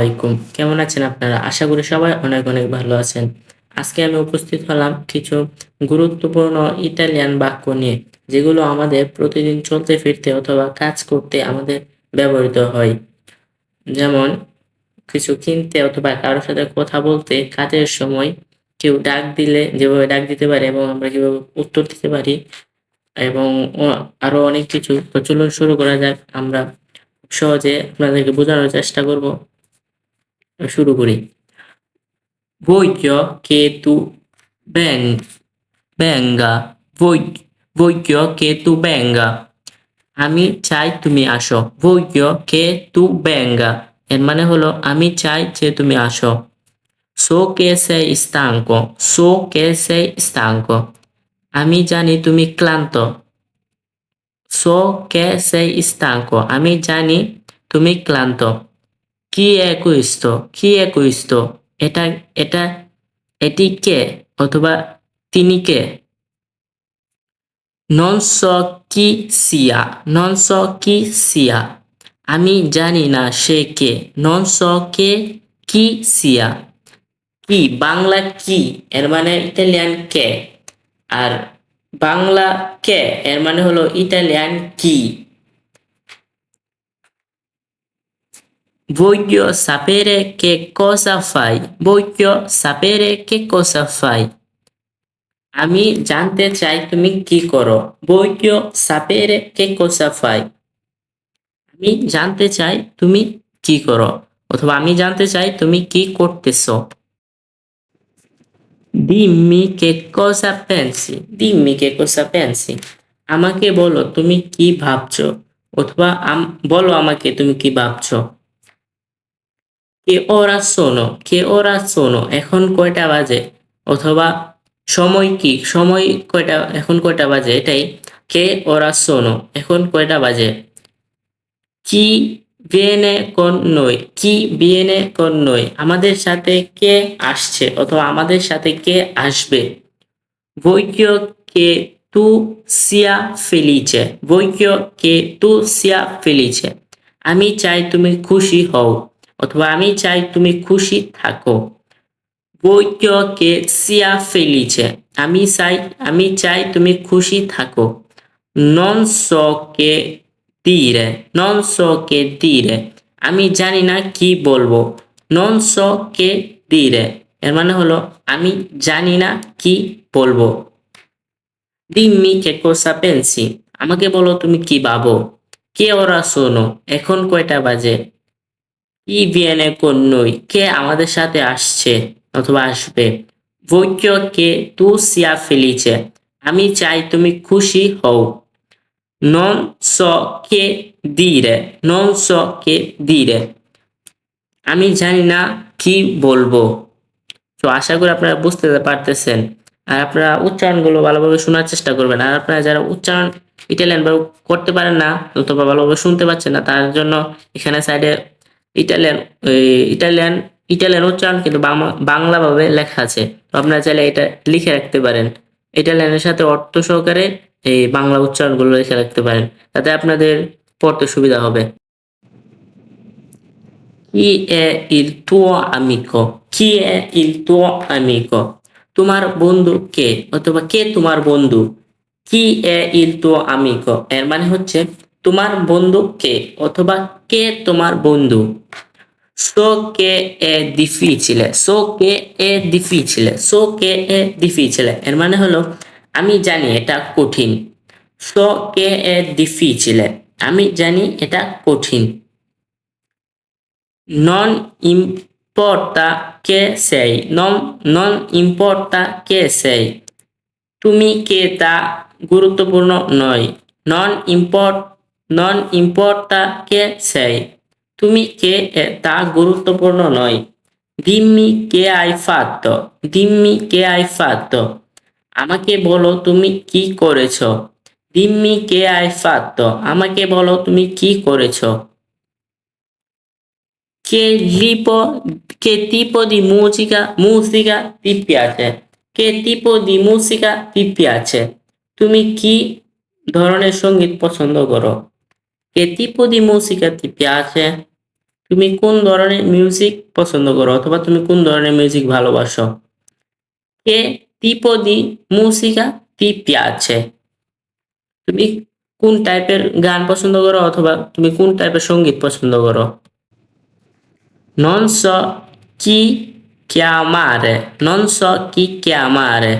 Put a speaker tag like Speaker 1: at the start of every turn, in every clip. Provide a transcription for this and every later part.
Speaker 1: আলাইকুম। কেমন আছেন আপনারা? আশা করি সবাই অনেক অনেক ভালো আছেন। আজকে আমি উপস্থিত হলাম কিছু গুরুত্বপূর্ণ ইটালিয়ান বাক্য নিয়ে, যেগুলো আমাদের প্রতিদিন চলতে ফিরতে অথবা কাজ করতে আমাদের ব্যবহৃত হয়। যেমন, কিছু কিনতে অথবা কারোর সাথে কথা বলতে কাজের সময় কেউ ডাক দিলে যেভাবে ডাক দিতে পারে এবং আমরা কীভাবে উত্তর দিতে পারি এবং ও- আরও অনেক কিছু তো চলুন শুরু করা যাক, আমরা সহজে আপনাদেরকে বোঝানোর চেষ্টা করব। শুরু করি voglio che tu ven venga Vog- voglio che আমি চাই তুমি আসো voglio che tu এর মানে হলো আমি চাই যে তুমি আসো so che sei stanco so che sei stanco আমি জানি তুমি ক্লান্ত so che sei stanco আমি জানি তুমি ক্লান্ত কি questo কি questo এটা এটা, এটি কে অথবা তিনি কে? নন sia non so chi sia আমি জানি না সে কে। নন so che chi sia কি, বাংলা কি? এর মানে ইটালিয়ান কে। আর বাংলা কে, এর মানে হলো ইটালিয়ান কি? Voglio sapere che cosa fai. Voglio sapere che cosa fai. আমি জানতে চাই তুমি কি করো voglio sapere che cosa fai. আমি জানতে চাই তুমি কি করো অথবা আমি জানতে চাই তুমি কি করতেছো dimmi che cosa pensi dimmi che cosa pensi আমাকে বলো তুমি কি ভাবছ অথবা বলো আমাকে তুমি কি ভাবছ কে ওরা শোনো, কে ওরা শোনো, এখন কয়টা বাজে? অথবা সময় কি? সময় কয়টা, এখন কয়টা বাজে? এটাই, কে ওরা শোনো, এখন কয়টা বাজে? কি বিয়েনে কোন নই কি বিয়েনে কোন নই আমাদের সাথে কে আসছে অথবা আমাদের সাথে কে আসবে? voglio che tu sia felice voglio কে তু sia ফেলিছে। আমি চাই তুমি খুশি হও। অথবা আমি চাই তুমি খুশি থাকো। che sia felice আমি চাই আমি চাই তুমি খুশি থাকো। non so che নন che dire আমি জানি না কি বলব। so che dire এর মানে হলো, আমি জানি না কি বলব। dimmi কে কোসা pensi আমাকে বলো তুমি কি ভাবো? কে ওরা শোনো, এখন কয়টা বাজে? কি viene con noi কে আমাদের সাথে আসছে অথবা আসবে? voglio কে? তু sia ফেলিছে। আমি চাই তুমি খুশি হও। non so che dire non so che dire আমি জানি না কি বলব। তো আশা করি আপনারা বুঝতে পারতেছেন। আর আপনারা উচ্চারণগুলো ভালোভাবে শোনার চেষ্টা করবেন। আর আপনারা যারা উচ্চারণ ইটালিয়ান করতে পারেন না, অথবা ভালোভাবে শুনতে পাচ্ছেন না, তার জন্য এখানে সাইডে ইটালিয়ান ইটালিয়ান ইটালিয়ান উচ্চারণ কিন্তু বাংলা- বাংলাভাবে লেখা আছে। তো আপনারা চাইলে এটা লিখে রাখতে পারেন। ইটালিয়ানের সাথে অর্থ সহকারে এই বাংলা উচ্চারণগুলো লিখে রাখতে পারেন। তাতে আপনাদের পড়তে সুবিধা হবে। কি এ il tuo amico? কি এ ইল tuo amico? তোমার বন্ধু কে? অথবা কে তোমার বন্ধু? কি এ ইল তুo amico এর মানে হচ্ছে তোমার বন্ধু কে? অথবা কে তোমার বন্ধু? সো কে এ দিফি ছিলে সো কে এ দিফি ছিলে সো কে এ দিফি ছিলে এর মানে হলো, আমি জানি এটা কঠিন। সো কে এ দিফি ছিলে আমি জানি এটা কঠিন। নন ইম্পর্তা কে সেই? নন নন ইম্পর্তা কে সেই? তুমি কে তা গুরুত্বপূর্ণ নয়। নন ইম্পর্ট নন ইম্পর্টা কে সেই তুমি কে তা গুরুত্বপূর্ণ নয় দিম্মি কে আই আইফাত দিম্মি কে আই আইফাত আমাকে বলো তুমি কি করেছ দিম্মি কে আই আইফাত আমাকে বলো তুমি কি করেছ কে লিপ কে তিপদি মুজিকা মুসিকা তিপি আছে কে তিপদি মুসিকা তিপি আছে তুমি কি ধরনের সংগীত পছন্দ করো Che tipo di musica ti piace? তুমি কোন ধরনের মিউজিক পছন্দ করো অথবা তুমি কোন ধরনের মিউজিক ভালোবাসো? কে tipo di musica ti piace তুমি কোন টাইপের গান পছন্দ করো অথবা তুমি কোন টাইপের সংগীত পছন্দ করো? non so chi chiamare non so chi chiamare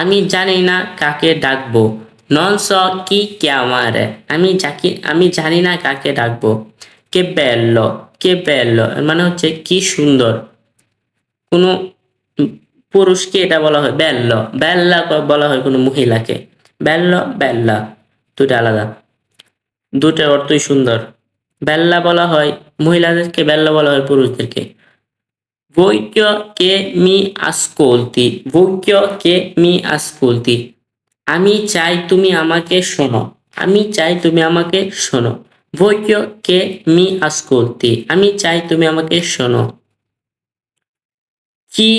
Speaker 1: আমি জানি না কাকে ডাকবো। Non so chi chiamare আমি যাকে আমি জানি না কাকে ডাকবো। কে bello কে bello মানে হচ্ছে কি সুন্দর। কোনো পুরুষকে এটা বলা হয় বেল্ল বেল্লা ক- বলা হয় কোনো মহিলাকে। বেল্ল বেল্লা দুটো আলাদা। দুটার অর্থই সুন্দর। বেল্লা বলা হয় মহিলাদেরকে বেল্লা বলা হয় পুরুষদেরকে। voglio che mi ascolti voglio che mi ascolti আমি চাই তুমি আমাকে শোনো। আমি চাই তুমি আমাকে শোনো। বইকে কে মি আজ করতে আমি চাই তুমি আমাকে শোনো। কি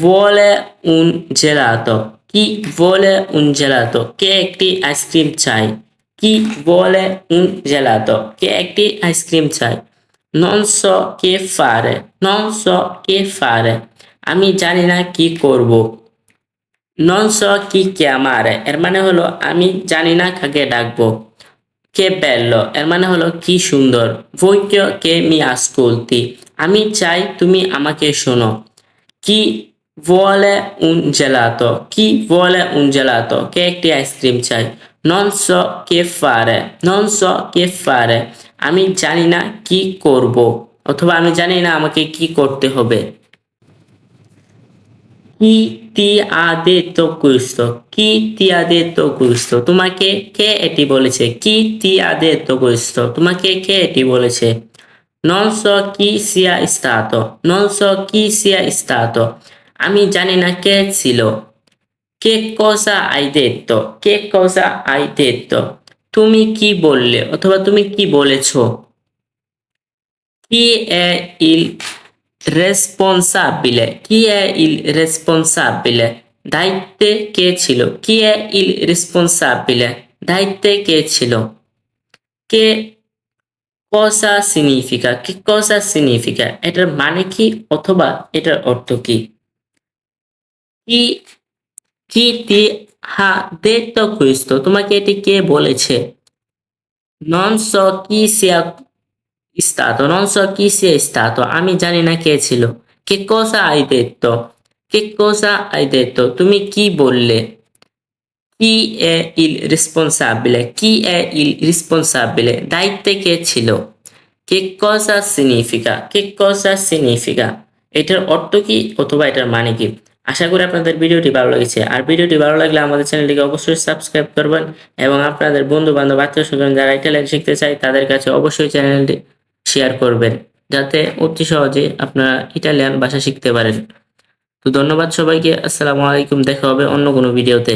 Speaker 1: বলে উন জেলাত? কি বলে উন জেলাত? কে একটি আইসক্রিম চাই কি বলে উন জেলাত? কে একটি আইসক্রিম চাই নন নস কে ফারে? নস কে ফারে? আমি জানি না কি করব। নন স কি কে আমার এর মানে হলো আমি জানি না কাকে ডাকবো কে পেল এর মানে হলো কি সুন্দর বই কে মি আসকুলতি আমি চাই তুমি আমাকে শোনো কি বলে উন জেলাত কি বলে উন জেলাত কে একটি আইসক্রিম চাই নন স কে ফারে নন স কে ফারে আমি জানি না কি করব অথবা আমি জানি না আমাকে কি করতে হবে কি তি ha detto questo কি তি ha detto questo তোমাকে কে এটি বলেছে কি তি ha detto questo তোমাকে কে এটি বলেছে non so chi sia stato non so chi sia stato আমি জানি না কে ছিল কে hai detto কে hai detto তুমি কি বললে অথবা তুমি কি বলেছ chi è il chi è il responsabile দায়িত্বে কে ছিল কি è il responsabile দায়িত্বে কে ছিল কে cosa significa che cosa significa এটার মানে কি অথবা এটার অর্থ কি কি কি তি হা detto questo তোমাকে এটি কে বলেছে non so chi sia stato non so chi sia stato আমি জানি না কে ছিল। che cosa hai detto che cosa hai detto তুমি কি বললে? chi è il responsabile chi è il responsabile দায়িত্বে কে ছিল? che cosa significa che cosa significa এটার অর্থ কি অথবা এটার মানে কি? আশা করি আপনাদের ভিডিওটি ভালো লেগেছে। আর ভিডিওটি ভালো লাগলে আমাদের চ্যানেলটিকে অবশ্যই সাবস্ক্রাইব করবেন এবং আপনাদের বন্ধু বান্ধব আত্মীয় স্বজন যারা ইটালিয়ান শিখতে চায়, তাদের কাছে অবশ্যই চ্যানেলটি শেয়ার করবেন, যাতে অতি সহজে আপনারা ইটালিয়ান ভাষা শিখতে পারেন। তো ধন্যবাদ সবাইকে, আসসালামু আলাইকুম, দেখা হবে অন্য কোনো ভিডিওতে